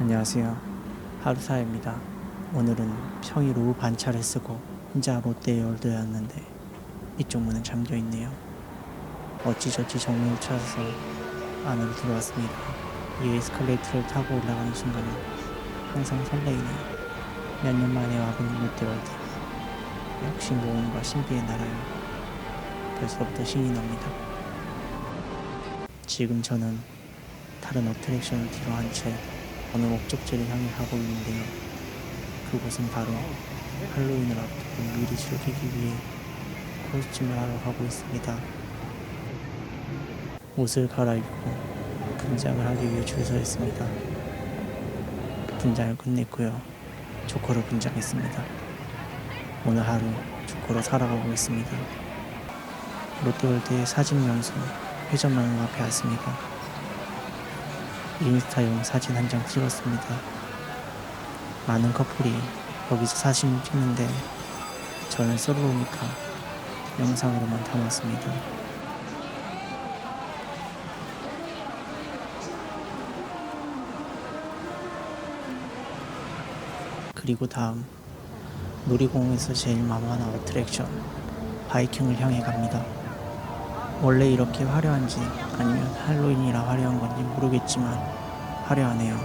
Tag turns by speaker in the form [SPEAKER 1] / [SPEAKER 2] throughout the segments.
[SPEAKER 1] 안녕하세요. 하루사입니다. 오늘은 평일 오후 반차를 쓰고 혼자 롯데월드였는데 이쪽 문은 잠겨 있네요. 어찌저찌 정문을 찾아서 안으로 들어왔습니다. 이 에스컬레이터를 타고 올라가는 순간은 항상 설레이네요. 몇 년 만에 와본 롯데월드. 역시 모험과 신비의 나라요. 벌써부터 신이 납니다. 지금 저는 다른 어트랙션을 뒤로 한 채 어느 목적지를 향해 가고 있는데요. 그곳은 바로 할로윈을 앞두고 미리 즐기기 위해 코스튬을 하러 가고 있습니다. 옷을 갈아입고 분장을 하기 위해 줄 서 있습니다. 분장을 끝냈고요. 조커로 분장했습니다. 오늘 하루 조커로 살아가고 있습니다. 롯데월드의 사진 명소 회전망 앞에 왔습니다. 인스타용 사진 한 장 찍었습니다. 많은 커플이 거기서 사진을 찍는데 저는 솔로니까 영상으로만 담았습니다. 그리고 다음 놀이공원에서 제일 만만한 어트랙션 바이킹을 향해 갑니다. 원래 이렇게 화려한지 아니면 할로윈이라 화려한 건지 모르겠지만 화려하네요.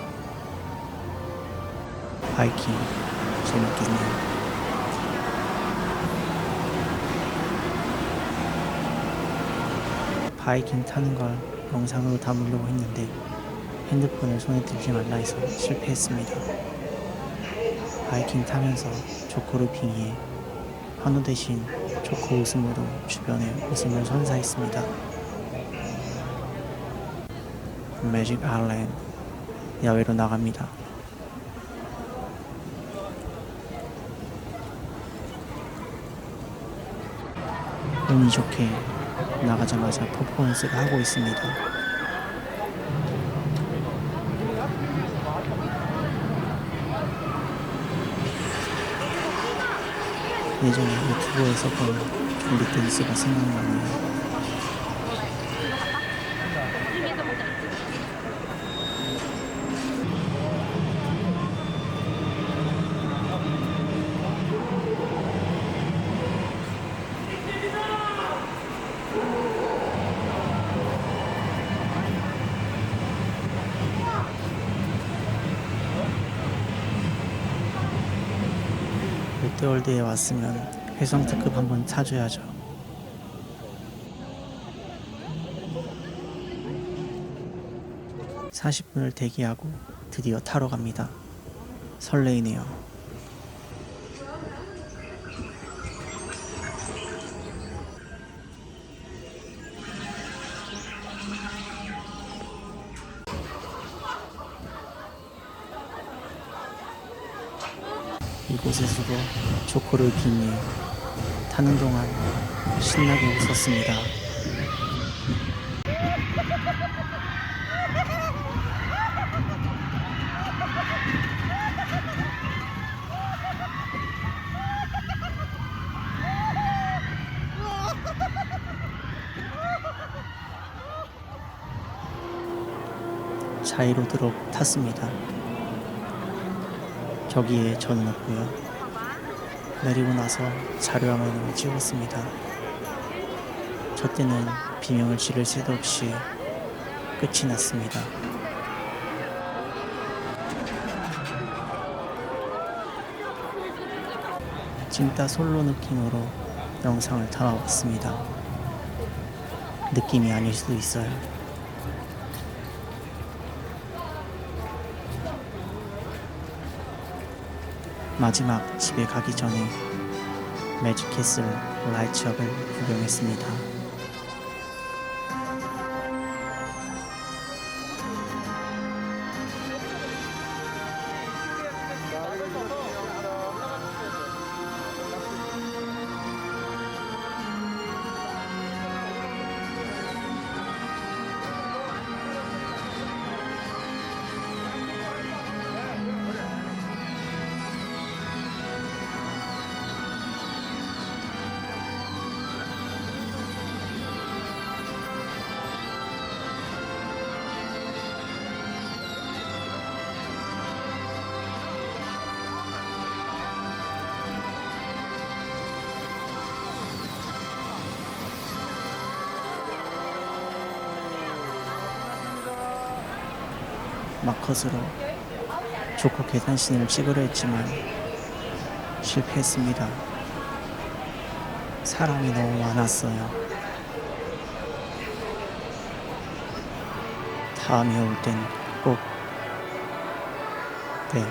[SPEAKER 1] 바이킹 재밌겠네요. 바이킹 타는 걸 영상으로 담으려고 했는데 핸드폰을 손에 들지 말라 해서 실패했습니다. 바이킹 타면서 조코를 빙의해 환호 대신 조코 웃음으로 주변에 웃음을 선사했습니다. 매직 아일랜드 야외로 나갑니다. 운이 좋게 나가자마자 퍼포먼스를 하고 있습니다. 예전에 유튜브에서 본 좀비 댄스가 생각나네요. 롯데월드에 왔으면 회성 특급 한번 타줘야죠. (40분을) 대기하고 드디어 타러 갑니다 설레이네요 이곳에 서도 조코를 빙의 타는 동안 신나게 웃었습니다. 자이로드롭 탔습니다. 저기에 없고요. 내리고 나서 자료화면을 찍었습니다. 저 때는 비명을 지를 새도 없이 끝이 났습니다. 찐따 솔로 느낌으로 영상을 담아봤습니다. 느낌이 아닐 수도 있어요. 마지막 집에 가기 전에 매직 캐슬 라이트업을 구경했습니다. 마컷으로 조커 계단신을 찍으려 했지만 실패했습니다. 사람이 너무 많았어요. 다음에 올 땐 꼭, 네,